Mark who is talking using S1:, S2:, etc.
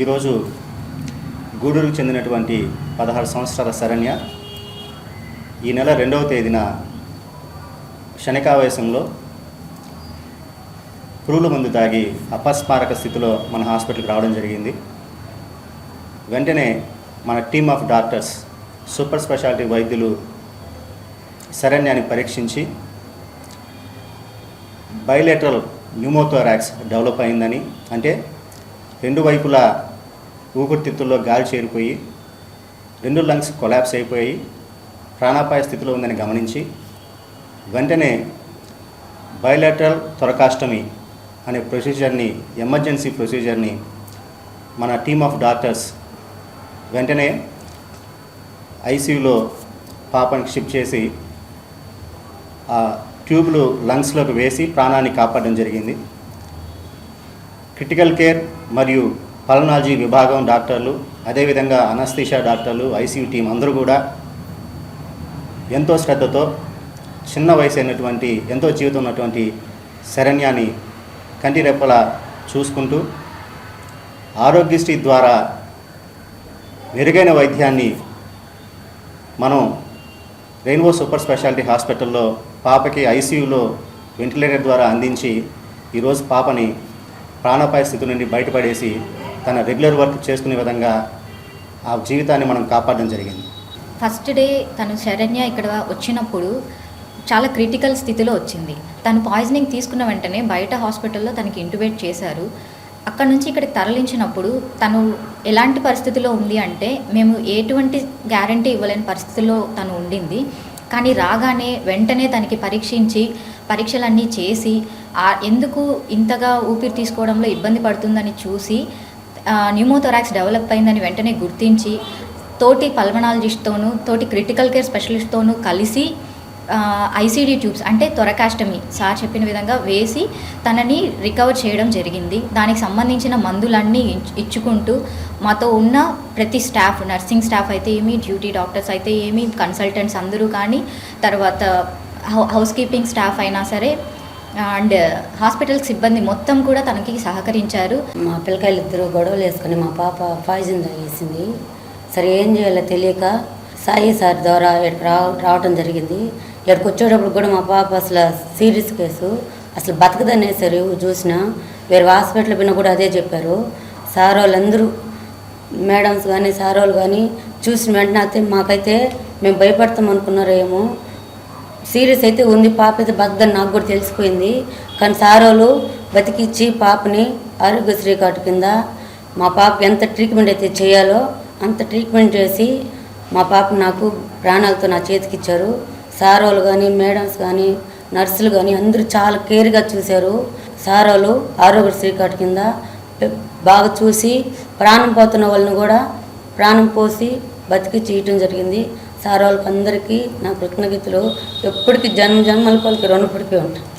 S1: ఈరోజు గూడూరుకు చెందినటువంటి పదహారు సంవత్సరాల శరణ్య ఈ నెల రెండవ తేదీన శనికావేశంలో పురుగుల మందు తాగి అపస్మారక స్థితిలో మన హాస్పిటల్కి రావడం జరిగింది. వెంటనే మన team of doctors super speciality వైద్యులు శరణ్యాన్ని పరీక్షించి బయలేటరల్ న్యూమోథోరాక్స్ డెవలప్ అయిందని అంటే రెండు వైపులా ఊపిరితిత్తుల్లో గాలి చేరిపోయి రెండు లంగ్స్ కొలాప్స్ అయిపోయి ప్రాణాపాయ స్థితిలో ఉందని గమనించి వెంటనే బయోలాటరల్ థొరకాస్టమీ అనే ప్రొసీజర్ని ఎమర్జెన్సీ ప్రొసీజర్ని మన టీమ్ ఆఫ్ డాక్టర్స్ వెంటనే ఐసీయూలో పాపని షిఫ్ట్ చేసి ఆ ట్యూబ్లు లంగ్స్లోకి వేసి ప్రాణాన్ని కాపాడడం జరిగింది. క్రిటికల్ కేర్ మరియు పల్నాలజీ విభాగం డాక్టర్లు అదేవిధంగా అనస్థిషా డాక్టర్లు ఐసీయూ టీం అందరూ కూడా ఎంతో శ్రద్ధతో చిన్న వయసు అయినటువంటి ఎంతో జీవితం ఉన్నటువంటి శరణ్యాన్ని కంటి రెప్పలా చూసుకుంటూ ఆరోగ్యశ్రీ ద్వారా మెరుగైన వైద్యాన్ని మనం రెయిన్బో సూపర్ స్పెషాలిటీ హాస్పిటల్లో పాపకి ఐసీయూలో వెంటిలేటర్ ద్వారా అందించి ఈరోజు పాపని ప్రాణాపాయ స్థితి నుండి బయటపడేసి తన రెగ్యులర్ వర్క్ చేసుకునే విధంగా ఆ జీవితాన్ని మనం కాపాడడం జరిగింది.
S2: ఫస్ట్ డే తను శరణ్య ఇక్కడ వచ్చినప్పుడు చాలా క్రిటికల్ స్థితిలో వచ్చింది. తను పాయిజనింగ్ తీసుకున్న వెంటనే బయట హాస్పిటల్లో తనకి ఇంటుబేట్ చేశారు. అక్కడ నుంచి ఇక్కడికి తరలించినప్పుడు తను ఎలాంటి పరిస్థితిలో ఉంది అంటే మేము ఎటువంటి గ్యారంటీ ఇవ్వలేని పరిస్థితిలో తను ఉండింది. కానీ రాగానే వెంటనే తనకి పరీక్షించి పరీక్షలన్నీ చేసి ఎందుకు ఇంతగా ఊపిరి తీసుకోవడంలో ఇబ్బంది పడుతుందని చూసి న్యూమోథొరాక్స్ డెవలప్ అయిందని వెంటనే గుర్తించి తోటి పల్మనాలజిస్ట్తోనూ తోటి క్రిటికల్ కేర్ స్పెషలిస్ట్తోనూ కలిసి ఐసీడీ ట్యూబ్స్ అంటే త్వరకాష్టమి సార్ చెప్పిన విధంగా వేసి తనని రికవర్ చేయడం జరిగింది. దానికి సంబంధించిన మందులన్నీ ఇచ్చుకుంటూ మాతో ఉన్న ప్రతి స్టాఫ్ నర్సింగ్ స్టాఫ్ అయితే ఏమి డ్యూటీ డాక్టర్స్ అయితే ఏమి కన్సల్టెంట్స్ అందరూ కానీ తర్వాత హౌస్ కీపింగ్ స్టాఫ్ అయినా సరే అండ్ హాస్పిటల్ సిబ్బంది మొత్తం కూడా తనకి సహకరించారు.
S3: మా పిల్లకాయలు ఇద్దరు గొడవలు వేసుకుని మా పాప పాయిజన్ తాగేసింది. సరే ఏం చేయాలో తెలియక సాయి సార్ ద్వారా ఇక్కడికి రా రావటం జరిగింది. ఇక్కడికి వచ్చేటప్పుడు కూడా మా పాప అసలు సీరియస్ కేసు అసలు బతకదనేసారు చూసిన. వేరే హాస్పిటల్ పోయినా కూడా అదే చెప్పారు. సార్ వాళ్ళందరూ మేడమ్స్ కానీ సార్ వాళ్ళు కానీ చూసిన వెంటనే అయితే మాకైతే మేము భయపడతాం అనుకున్నారేమో. సీరియస్ అయితే ఉంది. పాప అయితే బద్దని నాకు కూడా తెలిసిపోయింది. కానీ సారోలు బతికిచ్చి పాపని ఆరోగ్యశ్రీ కార్డు కింద మా పాప ఎంత ట్రీట్మెంట్ అయితే చేయాలో అంత ట్రీట్మెంట్ చేసి మా పాప నాకు ప్రాణాలతో నా చేతికి ఇచ్చారు. సారోలు కానీ మేడమ్స్ కానీ నర్సులు కానీ అందరూ చాలా కేర్గా చూశారు. సారోలు ఆరోగ్యశ్రీ కార్డు కింద బాగా చూసి ప్రాణం పోతున్న వాళ్ళని కూడా ప్రాణం పోసి బతికి చేయటం జరిగింది. సార్ వాళ్ళకి అందరికీ నా కృతజ్ఞతలు. ఎప్పటికీ జన్మ జన్మల వాళ్ళకి రుణపడిపోయి ఉంటాను.